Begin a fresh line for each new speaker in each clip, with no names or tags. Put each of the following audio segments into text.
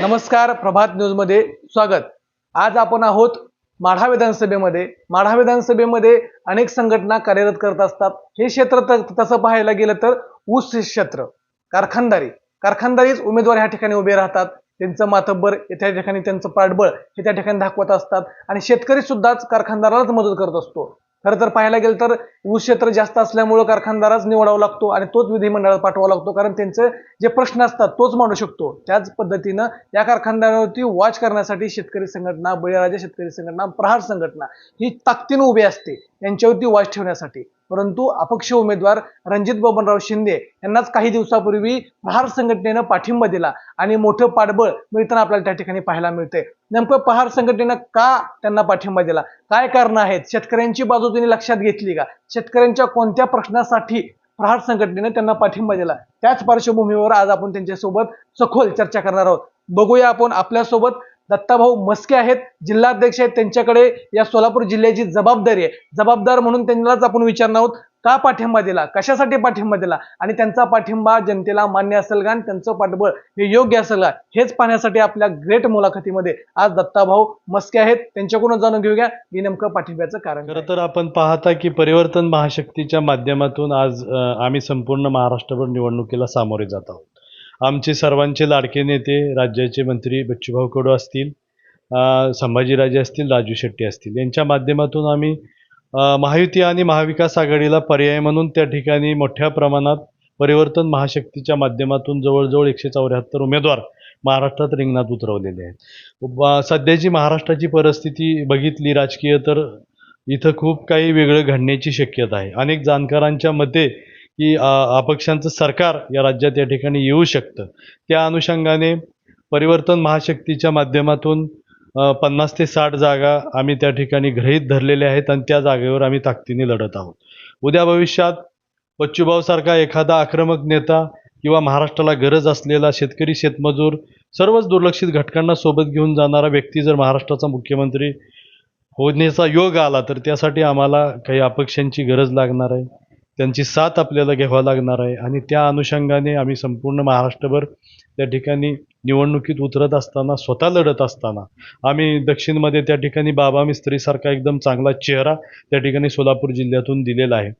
नमस्कार प्रभात न्यूजमध्ये स्वागत. आज आपण आहोत माढा विधानसभेमध्ये. माढा विधानसभेमध्ये अनेक संघटना कार्यरत करत असतात. हे क्षेत्र त- तसं पाहायला गेलं तर ऊस क्षेत्र कारखानदारी. कारखानदारीच उमेदवार ह्या ठिकाणी उभे राहतात. त्यांचं मातब्बर त्या ठिकाणी त्यांचं पाठबळ हे त्या ठिकाणी दाखवत असतात. आणि शेतकरी सुद्धाच कारखानदारालाच मदत करत असतो. खरं तर पाहायला गेलं तर ऊस क्षेत्र जास्त असल्यामुळं कारखानदाराच निवडावा लागतो आणि तोच विधिमंडळात पाठवावा लागतो. कारण त्यांचे जे प्रश्न असतात तोच मांडू शकतो. त्याच पद्धतीनं या कारखानदारावरती वॉच करण्यासाठी शेतकरी संघटना बळीराजा शेतकरी संघटना प्रहार संघटना ही ताकदीनं उभी असते यांच्यावरती वॉच ठेवण्यासाठी. परंतु अपक्ष उमेदवार रणजित बबनराव शिंदे यांनाच काही दिवसापूर्वी प्रहार संघटनेनं पाठिंबा दिला आणि मोठं पाठबळ मिळताना आपल्याला त्या ठिकाणी पाहायला मिळतंय. नेमकं प्रहार संघटनेनं का त्यांना पाठिंबा दिला? काय कारणं आहेत? शेतकऱ्यांची बाजू त्यांनी लक्षात घेतली का? शेतकऱ्यांच्या कोणत्या प्रश्नासाठी प्रहार संघटनेनं त्यांना पाठिंबा दिला? त्याच पार्श्वभूमीवर आज आपण त्यांच्यासोबत सखोल चर्चा करणार आहोत. बघूया आपण आपल्यासोबत दत्ताभाऊ मस्के आहेत जिल्हाध्यक्ष आहेत त्यांच्याकडे. या सोलापूर जिल्ह्याची जबाबदारी आहे. जबाबदार म्हणून त्यांनाच आपण विचारणार आहोत का पाठिंबा दिला? कशासाठी पाठिंबा दिला? आणि त्यांचा पाठिंबा जनतेला मान्य असेल का? आणि त्यांचं पाठबळ हे योग्य असेल का? हेच पाहण्यासाठी आपल्या ग्रेट मुलाखतीमध्ये आज दत्ताभाऊ मस्के आहेत. त्यांच्याकडून जाणून घेऊया की नेमकं पाठिंब्याचं कारण
खरं तर आपण पाहता की परिवर्तन महाशक्तीच्या माध्यमातून आज आम्ही संपूर्ण महाराष्ट्रभर निवडणुकीला सामोरे जात आहोत. आमचे सर्वांचे लाडके नेते राज्याचे मंत्री बच्चूभाऊ कडू असतील संभाजीराजे असतील राजू शेट्टी असतील. यांच्या माध्यमातून आम्ही महायुती आणि महाविकास आघाडीला पर्याय म्हणून त्या ठिकाणी मोठ्या प्रमाणात परिवर्तन महाशक्तीच्या माध्यमातून जवळजवळ एकशे चौऱ्याहत्तर उमेदवार महाराष्ट्रात रिंगणात उतरवलेले आहेत. सध्याची महाराष्ट्राची परिस्थिती बघितली राजकीय तर इथं खूप काही वेगळं घडण्याची शक्यता आहे. अनेक जाणकारांच्या मते की अपक्षांचं सरकार या राज्यात या ठिकाणी येऊ शकतं. त्या अनुषंगाने परिवर्तन महाशक्तीच्या माध्यमातून पन्नास ते साठ जागा आम्ही त्या ठिकाणी गृहीत धरलेल्या आहेत आणि त्या जागेवर आम्ही ताकदीने लढत आहोत. उद्या भविष्यात बच्चूभाऊसारखा एखादा आक्रमक नेता किंवा महाराष्ट्राला गरज असलेला शेतकरी शेतमजूर सर्वच दुर्लक्षित घटकांना सोबत घेऊन जाणारा व्यक्ती जर महाराष्ट्राचा मुख्यमंत्री होण्याचा योग आला तर त्यासाठी आम्हाला काही अपक्षांची गरज लागणार आहे. त्यांची साथ आपल्याला घ्यावा लागणार आहे. आणि त्या अनुषंगाने आम्ही संपूर्ण महाराष्ट्रभर त्या ठिकाणी निवडणुकीत उतरत असताना स्वतः लढत असताना आम्ही दक्षिणमध्ये त्या ठिकाणी बाबा मिस्त्रीसारखा एकदम चांगला चेहरा त्या ठिकाणी सोलापूर जिल्ह्यातून दिलेला आहे.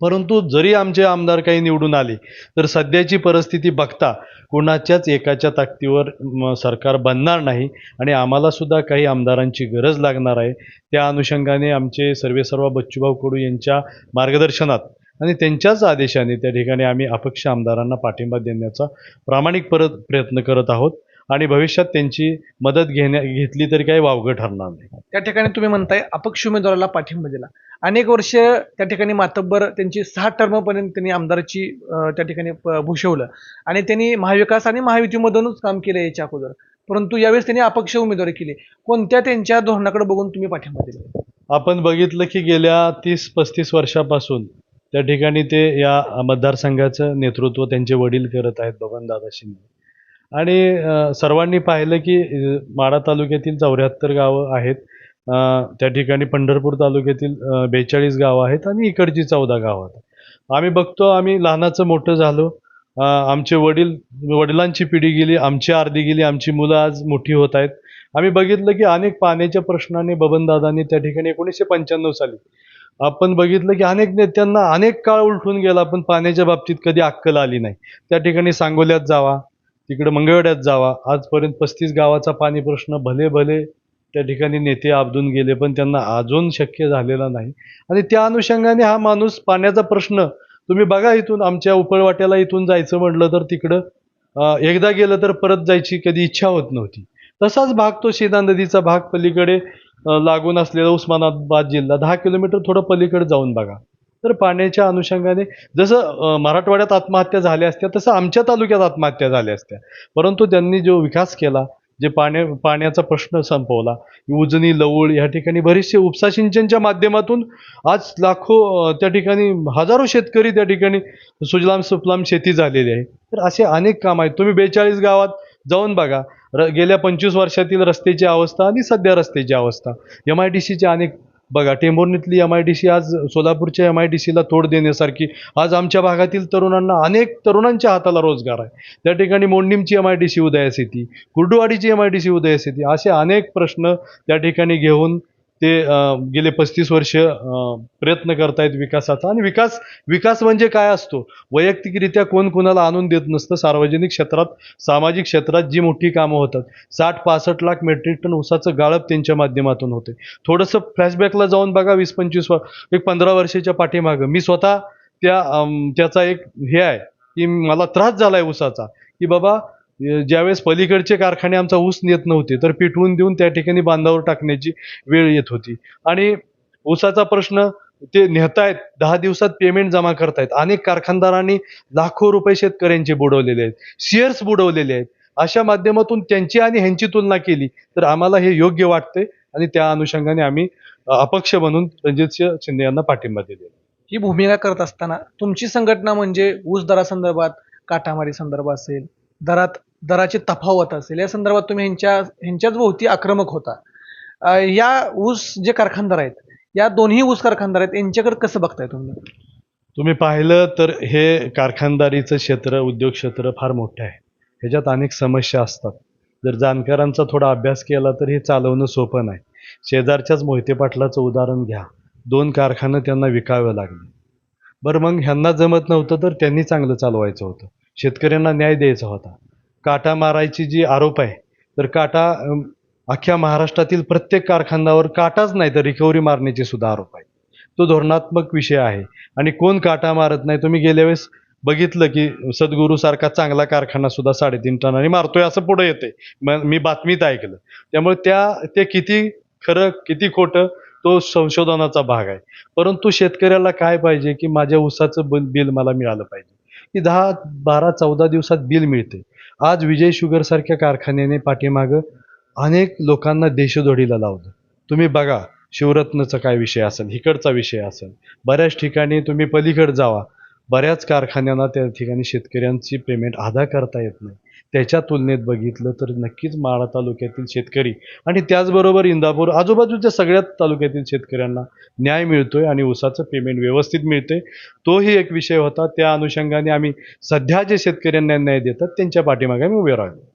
परंतु जरी आमचे आमदार काही निवडून आले तर सध्याची परिस्थिती बघता कुणाच्याच एकाच्या ताकदीवर म, सरकार बनणार नाही आणि आम्हालासुद्धा काही आमदारांची गरज लागणार आहे. त्या अनुषंगाने आमचे सर्वेसर्वा बच्चूभाऊ कडू यांच्या मार्गदर्शनात आणि त्यांच्याच आदेशाने त्या ठिकाणी आम्ही अपक्ष आमदारांना पाठिंबा देण्याचा प्रामाणिक परत प्रयत्न करत आहोत. आणि भविष्यात त्यांची मदत घेण्या घेतली तरी काही वावगं ठरणार नाही.
त्या ठिकाणी तुम्ही म्हणताय अपक्ष उमेदवाराला पाठिंबा दिला. अनेक वर्ष त्या ठिकाणी मातब्बर त्यांची सहा टर्मपर्यंत त्यांनी आमदारची त्या ठिकाणी भूषवलं. आणि त्यांनी महाविकास आणि महायुतीमधूनच काम केलं याच्या अगोदर. परंतु यावेळेस त्यांनी अपक्ष उमेदवारी केली. कोणत्या त्यांच्या धोरणाकडे बघून तुम्ही पाठिंबा दिला?
आपण बघितलं की गेल्या तीस पस्तीस वर्षापासून त्या ठिकाणी ते या मतदारसंघाचं नेतृत्व त्यांचे वडील करत आहेत बबनदादा शिंदे. आणि सर्वांनी पाहिलं की माढा तालुक्यातील चौऱ्याहत्तर गावं आहेत. त्या ठिकाणी पंढरपूर तालुक्यातील बेचाळीस गावं आहेत आणि इकडची चौदा गावं आहेत. आम्ही बघतो आम्ही लहानाचं मोठं झालो. आमचे वडील वडिलांची पिढी गेली आमची अर्धी गेली आमची मुलं आज मोठी होत आहेत. आम्ही बघितलं की अनेक पाण्याच्या प्रश्नाने बबनदादांनी त्या ठिकाणी एकोणीसशे पंच्याण्णव साली आपण बघितलं की अनेक नेत्यांना अनेक काळ उलटून गेला पण पाण्याच्या बाबतीत कधी अक्कल आली नाही. त्या ठिकाणी सांगोल्यात जावा तिकडे मंगळवेढ्यात जावा. आजपर्यंत पस्तीस गावाचा पाणी प्रश्न भले भले त्या ठिकाणी नेते आबदून गेले पण त्यांना अजून शक्य झालेला नाही. आणि त्या अनुषंगाने हा माणूस पाण्याचा प्रश्न तुम्ही बघा इथून आमच्या उपळवाट्याला इथून जायचं म्हटलं तर तिकडं एकदा गेलं तर परत जायची कधी इच्छा होत नव्हती. तसाच भाग तो शेदा नदीचा भाग पलीकडे लागून असलेला उस्मानाबाद जिल्हा. दहा किलोमीटर थोडं पलीकडे जाऊन बघा. तर पाण्याच्या अनुषंगाने जसं मराठवाड्यात आत्महत्या झाल्या असत्या तसं आमच्या तालुक्यात आत्महत्या झाल्या असत्या. परंतु त्यांनी जो विकास केला जे पाण्या पाण्याचा प्रश्न संपवला उजनी लवळ या ठिकाणी बरेचसे उपसा सिंचनच्या माध्यमातून आज लाखो त्या ठिकाणी हजारो शेतकरी त्या ठिकाणी सुजलाम सुफलाम शेती झालेली आहे. तर असे अनेक काम आहेत. तुम्ही बेचाळीस गावात जाऊन बघा र गेल्या पंचवीस वर्षातील रस्त्याची अवस्था आणि सध्या रस्त्याची अवस्था. एम आय डी सीचे अनेक बघा टेंभुर्णीतली एम आय डी सी आज सोलापूरच्या एम आय डी सीला तोड देण्यासारखी आज आमच्या भागातील तरुणांना अनेक तरुणांच्या हाताला रोजगार आहे. त्या ठिकाणी मोंडीमची एम आय डी सी उदयास येते कुर्डुवाडीची एम आय डी सी उदयास येते असे अनेक प्रश्न त्या ठिकाणी घेऊन ते गेले पस्तीस वर्ष प्रयत्न करतायत विकासाचा. आणि विकास विकास म्हणजे काय असतो? वैयक्तिकरित्या कोण कोणाला आणून देत नसतं. सार्वजनिक क्षेत्रात सामाजिक क्षेत्रात जी मोठी कामं होतात साठ पासष्ट लाख मेट्रिक टन ऊसाचं गाळप त्यांच्या माध्यमातून होते. थोडंसं फ्लॅशबॅकला जाऊन बघा वीस पंचवीस एक पंधरा वर्षाच्या पाठीमागं. मी स्वतः त्या त्याचा एक हे आहे की मला त्रास झाला आहे ऊसाचा की बाबा ज्यावेळेस पलीकडचे कारखाने आमचा ऊस नेत नव्हते तर पिटवून देऊन त्या ठिकाणी बांधावर टाकण्याची वेळ येत होती. आणि ऊसाचा प्रश्न ते नेतायत दहा दिवसात पेमेंट जमा करतायत. अनेक कारखानदारांनी लाखो रुपये शेतकऱ्यांचे बुडवलेले आहेत शेअर्स बुडवलेले आहेत. अशा माध्यमातून त्यांची आणि ह्यांची तुलना केली तर आम्हाला हे योग्य वाटते आणि त्या अनुषंगाने आम्ही अपक्ष म्हणून रणजित शिंदे यांना पाठिंबा दिलेला
ही भूमिका करत असताना तुमची संघटना म्हणजे ऊस दरासंदर्भात काटामारी संदर्भ असेल दरात दराची तफावत असेल. या संदर्भात तुम्ही ह्यांच्या ह्यांच्याच भोवती आक्रमक होता. या ऊस जे कारखानदार आहेत या दोन्ही ऊस कारखानदार आहेत यांच्याकडे कसं बघताय तुम्ही?
तुम्ही पाहिलं तर हे कारखानदारीचं क्षेत्र उद्योग क्षेत्र फार मोठं आहे. ह्याच्यात अनेक समस्या असतात. जर जाणकारांचा थोडा अभ्यास केला तर हे चालवणं सोपं नाही. शेजारच्याच मोहिते पाटलाचं उदाहरण घ्या. दोन कारखानं त्यांना विकावे लागले. बरं मग ह्यांना जमत नव्हतं तर त्यांनी चांगलं चालवायचं होतं. शेतकऱ्यांना न्याय द्यायचा होता. काटा मारायची जी आरोप आहे तर काटा अख्ख्या महाराष्ट्रातील प्रत्येक कारखान्यावर काटाच नाही तर रिकव्हरी मारण्याचे सुद्धा आरोप आहे तो धोरणात्मक विषय आहे. आणि कोण काटा मारत नाही? तुम्ही गेल्या वेळेस बघितलं की सद्गुरू सारखा चांगला कारखाना सुद्धा साडेतीन टनाने मारतोय असं पुढे येते मी बातमीत ऐकलं. त्यामुळे त्या ते किती खरं किती खोटं तो संशोधनाचा भाग आहे. परंतु शेतकऱ्याला काय पाहिजे की माझ्या ऊसाचं बिल मला मिळालं पाहिजे. की दहा बारा चौदा दिवसात बिल मिळते. आज विजय शुगरसारख्या कारखान्याने पाठीमागं अनेक लोकांना देशदोडीला लावलं. तुम्ही बघा शिवरत्नचा काय विषय असेल इकडचा विषय असेल. बऱ्याच ठिकाणी तुम्ही पलीकडे जावा. बऱ्याच कारखान्यांना त्या ठिकाणी शेतकऱ्यांची पेमेंट अदा करता येत नाही. त्याच्या तुलनेत बघितलं तर नक्कीच माळा तालुक्यातील शेतकरी आणि त्याचबरोबर इंदापूर आजूबाजूच्या सगळ्याच तालुक्यातील शेतकऱ्यांना न्याय मिळतोय आणि ऊसाचं पेमेंट व्यवस्थित मिळते तोही एक विषय होता. त्या अनुषंगाने आम्ही सध्या जे शेतकऱ्यांना न्याय देतात त्यांच्या पाठीमागे आम्ही उभे राहिलो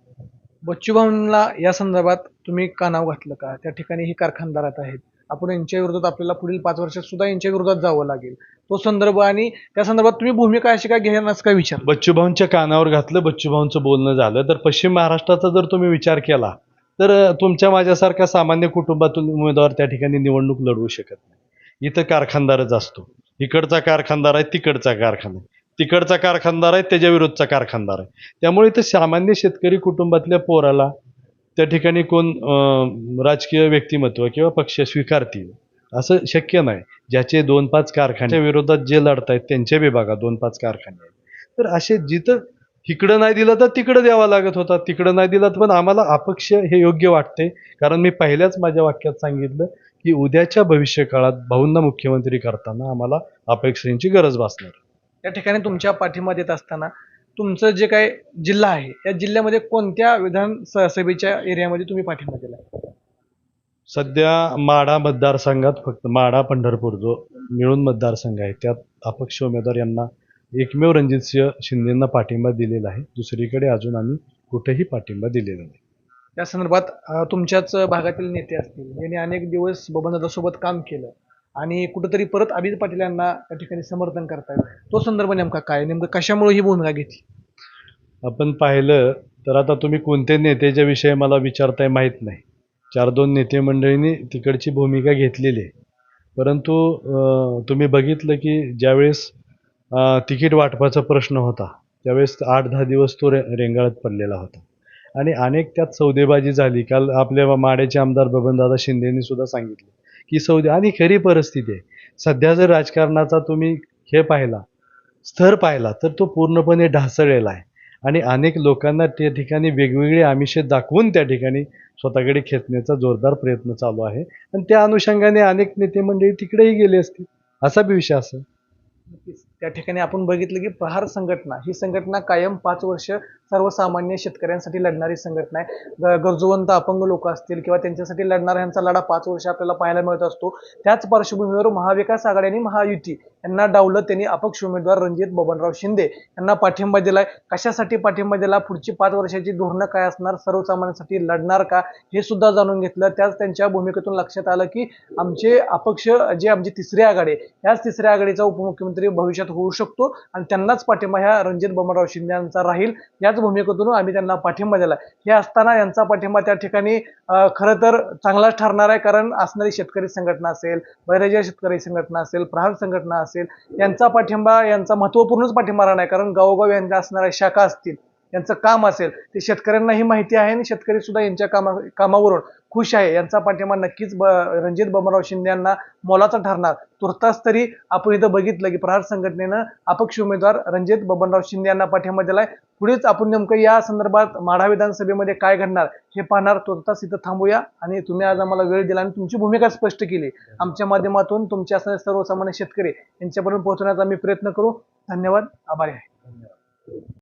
बच्चूभाऊंना या संदर्भात तुम्ही का नाव घातलं का? त्या ठिकाणी ही कारखानदारात आहेत. आपण यांच्या विरोधात आपल्याला पुढील पाच वर्षात सुद्धा यांच्या विरोधात जावं लागेल. तो संदर्भ आणि त्या संदर्भात तुम्ही भूमिका अशी काय घेणार नस काय विचार?
बच्चूभाऊंच्या कानावर घातलं बच्चूभाऊंचं बोलणं झालं. तर पश्चिम महाराष्ट्राचा जर तुम्ही विचार केला तर तुमच्या माझ्यासारख्या सामान्य कुटुंबातून उमेदवार त्या ठिकाणी निवडणूक लढवू शकत नाही. इथं कारखानदारच असतो. इकडचा कारखानदार आहे तिकडचा कारखाना तिकडचा कारखानदार आहे त्याच्या विरोधचा कारखानदार आहे. त्यामुळे इथं सामान्य शेतकरी कुटुंबातल्या पोराला त्या ठिकाणी कोण राजकीय व्यक्तिमत्व किंवा पक्ष स्वीकारतील असं शक्य नाही. ज्याचे दोन पाच कारखान्या विरोधात जे लढतायत त्यांच्या विभागात दोन पाच कारखाने तर असे जिथं इकडं नाही दिलं तर तिकडं द्यावा लागत होता. तिकडं नाही दिलं तर पण आम्हाला अपक्ष हे योग्य वाटते. कारण मी पहिल्याच माझ्या वाक्यात सांगितलं की उद्याच्या भविष्य काळात भाऊंना मुख्यमंत्री करताना आम्हाला अपेक्षांची गरज भासणार.
या ठिकाणी तुमच्या पाठिंबा देत असताना तुमचं जे काय जिल्हा आहे या जिल्ह्यामध्ये कोणत्या विधानसभेच्या एरियामध्ये तुम्ही पाठिंबा दिला
सध्या माढा मतदारसंघात फक्त माढा पंढरपूर जो मिळून मतदारसंघ आहे त्यात अपक्ष उमेदवार यांना एकमेव रणजितसिंह शिंदेंना पाठिंबा दिलेला आहे. दुसरीकडे अजून आम्ही कुठेही पाठिंबा दिलेला नाही.
या संदर्भात तुमच्याच भागातील नेते असतील यांनी अनेक दिवस बबनदादासोबत काम केलं. आणि कुठंतरी परत अभिजित पाटील यांना त्या ठिकाणी समर्थन करतायत तो संदर्भ नेमका काय नेमकं कशामुळे ही भूमिका घेतली?
आपण पाहिलं तर आता तुम्ही कोणत्या नेत्याच्या विषयी मला विचारताय माहीत नाही. चार दोन नेते मंडळींनी तिकडची भूमिका घेतलेली आहे. परंतु तुम्ही बघितलं की ज्यावेळेस तिकीट वाटपाचा प्रश्न होता त्यावेळेस आठ दहा दिवस तो रे रेंगाळत पडलेला होता. आणि अनेक त्यात सौदेबाजी झाली. काल आपल्या माड्याचे आमदार बबनदादा शिंदेनी सुद्धा सांगितलं. की सौदे आणि खरी परिस्थिती आहे. सध्या जर राजकारणाचा तुम्ही हे पाहिला स्तर पाहिला तर तो पूर्णपणे ढासळलेला आहे. आणि अनेक लोकांना त्या ठिकाणी वेगवेगळे आमिषे दाखवून त्या ठिकाणी स्वतःकडे खेचण्याचा जोरदार प्रयत्न चालू आहे. आणि त्या अनुषंगाने अनेक नेते मंडळी तिकडेही गेले असतील. असा बी विषय असेल.
त्या ठिकाणी आपण बघितलं की प्रहार संघटना ही संघटना कायम पाच वर्ष सर्वसामान्य शेतकऱ्यांसाठी लढणारी संघटना आहे. ग- अपंग लोक असतील किंवा त्यांच्यासाठी लढणाऱ्यांचा लढा पाच वर्ष आपल्याला पाहायला मिळत असतो. त्याच पार्श्वभूमीवर महाविकास आघाडी आणि महायुती यांना डावलं त्यांनी अपक्ष उमेदवार रणजित बबनराव शिंदे यांना पाठिंबा दिलाय. कशासाठी पाठिंबा दिला? पुढची पाच वर्षाची धोरणं काय असणार? सर्वसामान्यांसाठी लढणार का? हे सुद्धा जाणून घेतलं. त्याच त्यांच्या भूमिकेतून लक्षात आलं की आमचे अपक्ष जे आमची तिसरी आघाडी याच तिसऱ्या आघाडीचा उपमुख्यमंत्री भविष्यात होऊ शकतो आणि त्यांनाच पाठिंबा ह्या रणजित बबनराव शिंदे यांचा राहील. याच भूमिकेतून आम्ही त्यांना पाठिंबा दिला हे असताना यांचा पाठिंबा त्या ठिकाणी खरं तर चांगलाच ठरणार आहे कारण असणारी शेतकरी संघटना असेल बहिराज्य शेतकरी संघटना असेल प्रहार संघटना असेल यांचा पाठिंबा यांचा महत्वपूर्णच पाठिंबा राहणार कारण गावोगाव यांच्या असणाऱ्या शाखा असतील यांचं काम असेल ते शेतकऱ्यांनाही माहिती आहे आणि शेतकरी सुद्धा यांच्या कामा कामावरून खुश आहे. यांचा पाठिंबा नक्कीच ब रणजित बबनराव शिंदे यांना मोलाचा ठरणार. तुर्तास तरी आपण इथं बघितलं की प्रहार संघटनेनं अपक्ष उमेदवार रणजित बबनराव शिंदे यांना पाठिंबा दिलाय. पुढेच आपण नेमकं या संदर्भात माढा विधानसभेमध्ये काय घडणार हे पाहणार तुर्तास इथं थांबूया. आणि तुम्ही आज आम्हाला वेळ दिला आणि तुमची भूमिका स्पष्ट केली. आमच्या माध्यमातून तुमच्या असणारे सर्वसामान्य शेतकरी यांच्यापर्यंत पोहोचण्याचा आम्ही प्रयत्न करू. धन्यवाद. आभारी आहे.